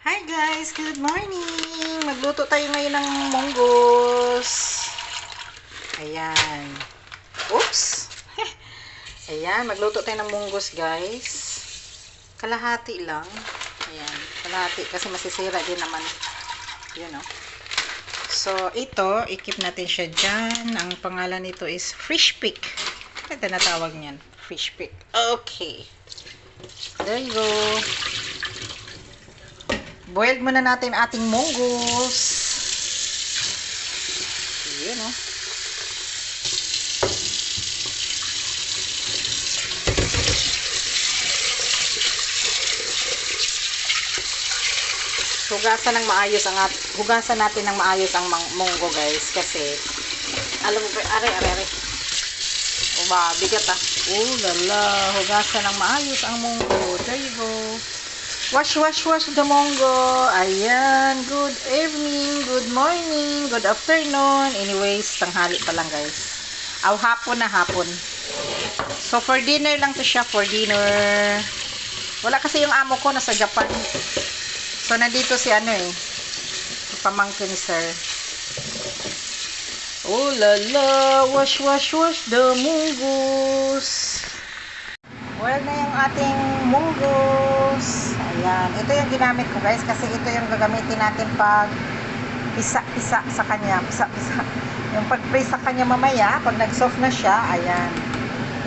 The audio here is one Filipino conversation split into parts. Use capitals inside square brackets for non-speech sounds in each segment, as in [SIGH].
Hi guys! Good morning! Magluto tayo ngayon ng monggos. Ayan. Oops! [LAUGHS] Ayan, magluto tayo ng monggos guys. Kalahati lang. Ayan, kalahati kasi masisira din naman. Yun oh. So, ito, ikip natin siya dyan. Ang pangalan nito is fish pick. Ito na tawag niyan. Fish pick. Okay. There you go. Boiled muna natin ating monggos. Yun, oh. Hugasan ng maayos ang at hugasan natin ng maayos ang munggo guys kasi alam mo are are are o ba bigat ah oh lala hugasan ng maayos ang munggo there you go Wash, wash, wash the mongo. Ayan. Good evening, good morning, good afternoon. Anyways, tanghali pa lang guys. Aw, hapon na hapon. So, for dinner lang to siya, for dinner. Wala kasi yung amo ko, nasa Japan. So, nandito si ano eh. Pamangkin sir. Oh la la, wash, wash, wash the mungus. Well na yung ating mungus. Ayan. Ito yung ginamit ko guys kasi ito yung gagamitin natin pag pisa-pisa sa kanya. Pisa-pisa. [LAUGHS] Yung pag-pray sa kanya mamaya, pag nag-soft na siya, ayan.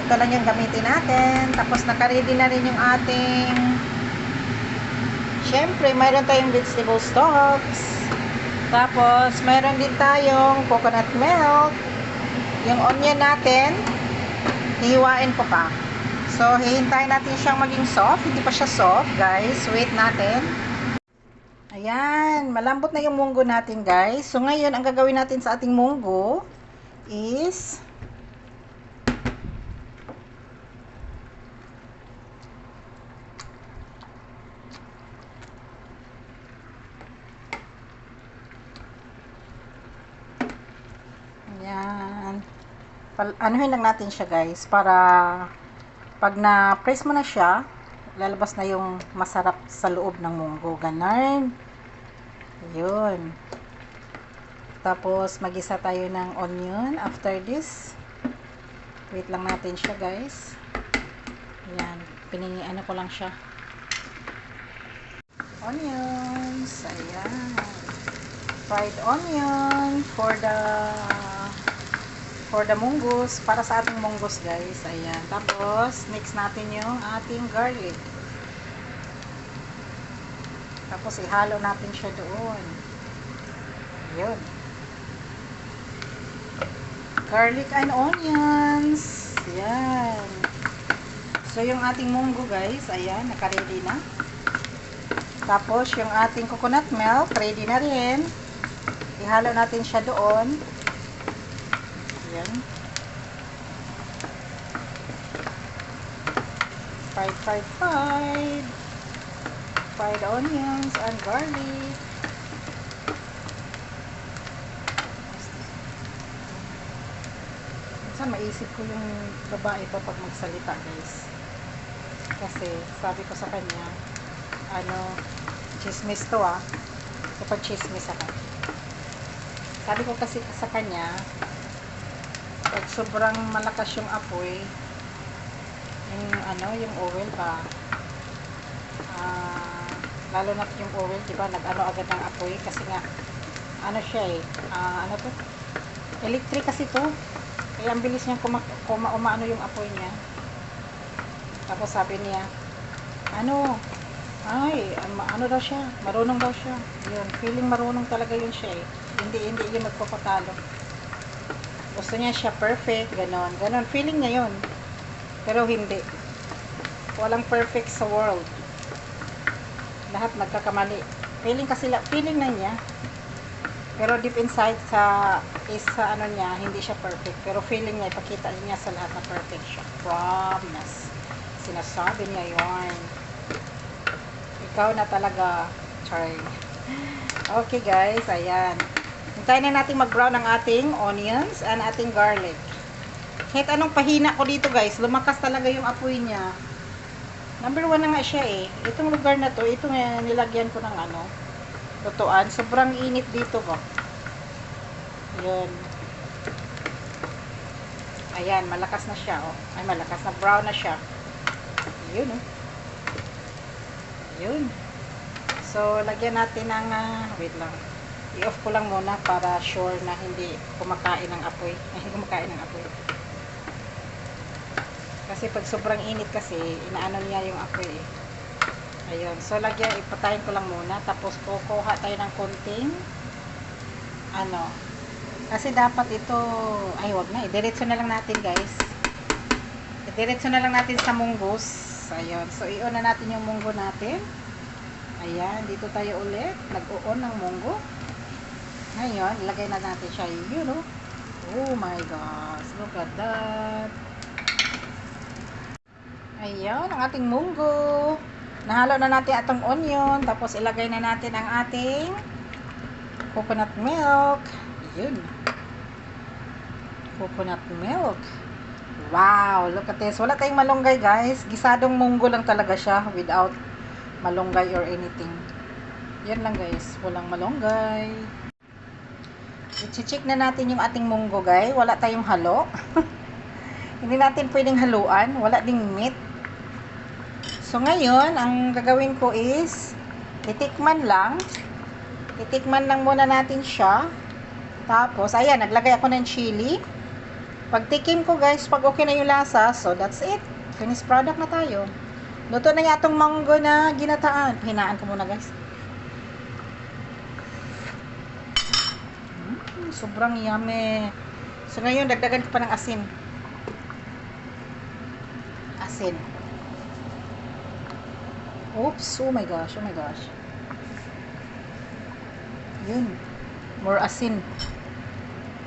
Ito lang yung gamitin natin. Tapos nakaready na rin yung ating Siyempre, mayroon tayong vegetable stocks. Tapos, mayroon din tayong coconut milk. Yung onion natin, hihiwain ko pa. So, hihintayin natin siyang maging soft. Hindi pa siya soft, guys. Wait natin. Ayan, malambot na yung munggo natin, guys. So, ngayon, ang gagawin natin sa ating munggo is Ayan. Pal anuhin lang natin siya guys para pag na-press mo na siya, lalabas na yung masarap sa loob ng munggo. Ganun. Yun. Tapos, magisa tayo ng onion after this. Wait lang natin siya guys. Ayan. Piningi, ano ko lang siya. Onions. Ayan. Fried onion for the for the mungus, para sa ating mungus guys. Ayan. Tapos, mix natin yung ating garlic. Tapos, ihalo natin siya doon. Yun. Garlic and onions. Ayan. So, yung ating munggo guys, ayan, naka-ready na. Tapos, yung ating coconut milk, ready na rin. Ihalo natin siya doon. Ayan. Fried, fried, fried. Fried onions and garlic. Minsan maisip ko yung babae pa pag magsalita guys. Kasi sabi ko sa kanya, ano, chismis to ah. Kapag chismis ako. Sabi ko kasi sa kanya, pag sobrang malakas yung apoy, yung ano, yung oil ba, ah, lalo na yung oil, di ba, nag-ano agad ng apoy kasi nga, ano siya eh, ah, ano to, electric kasi to, kaya ang bilis niyang kuma, kuma, umaano yung apoy niya. Tapos sabi niya, ano, ay, ano daw siya, marunong daw siya. Yun, feeling marunong talaga yun siya eh. Hindi, hindi yun nagpapatalo. Gusto niya siya perfect, ganon. Ganon, feeling niya yun. Pero hindi. Walang perfect sa world. Lahat nagkakamali. Feeling kasi, feeling na niya. Pero deep inside sa, is sa ano niya, hindi siya perfect. Pero feeling niya, ipakita niya sa lahat na perfect siya. Promise. Sinasabi niya yun. Ikaw na talaga, Charlie. [LAUGHS] Okay guys, ayan. Hintayin na natin mag-brown ang ating onions and ating garlic. Kahit anong pahina ko dito guys, lumakas talaga yung apoy niya. Number one na nga siya eh. Itong lugar na to, ito nga nilagyan ko ng ano, lutuan. Sobrang init dito ba. Yun. Ayan, malakas na siya, oh. Ay, malakas na brown na siya. Yun, oh. Yun. So, lagyan natin ng, ah, wait lang. I-off ko lang muna para sure na hindi kumakain ng apoy. [LAUGHS] Hindi kumakain ng apoy. Kasi pag sobrang init kasi, inaano niya yung apoy eh. Ayun. So, lagyan, ipatayin ko lang muna. Tapos, kukuha tayo ng konting, ano, kasi dapat ito, ay wag na, idiretso na lang natin guys. Idiretso na lang natin sa munggos. Ayun. So, i-on na natin yung munggo natin. Ayan, dito tayo ulit. Nag-on ng munggo. Ngayon, ilagay na natin siya yun, oh. Oh my gosh, look at that. Ayan, ang ating munggo. Nahalo na natin atong onion. Tapos, ilagay na natin ang ating coconut milk. Yun. Coconut milk. Wow, look at this. Wala tayong malunggay, guys. Gisadong munggo lang talaga siya without malunggay or anything. Yan lang, guys. Walang malunggay. I-check na natin yung ating munggo, guys. Wala tayong halo. [LAUGHS] Hindi natin pwedeng haluan. Wala ding meat. So, ngayon, ang gagawin ko is titikman lang. Titikman lang muna natin siya. Tapos, ayan, naglagay ako ng chili. Pag tikim ko, guys, pag okay na yung lasa, so that's it. Finished product na tayo. Luto na yung atong mango na ginataan. Hinaan ko muna, guys. Sobrang yummy. So, ngayon, dagdagan ko pa ng asin. Asin. Oops, oh my gosh, oh my gosh. Yun. More asin.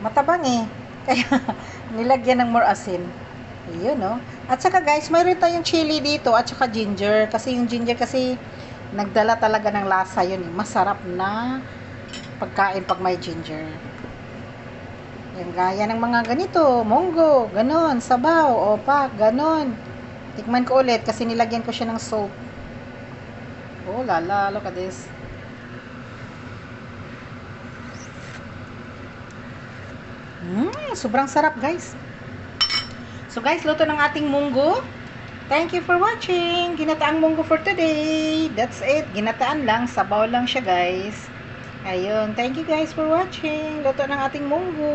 Matabang eh. Kaya, [LAUGHS] nilagyan ng more asin. Yun, no? At saka guys, mayroon tayong chili dito at saka ginger. Kasi yung ginger kasi nagdala talaga ng lasa yun. eh. Masarap na pagkain pag may ginger. Yung gaya ng mga ganito, munggo, ganon, sabaw, opak, ganon. Tikman ko ulit kasi nilagyan ko siya ng salt. Oh, lala, look at this. Mm, sobrang sarap, guys. So, guys, luto ng ating munggo. Thank you for watching. Ginataang munggo for today. That's it. Ginataan lang. Sabaw lang siya, guys. Ayun. Thank you, guys, for watching. Luto ng ating munggo.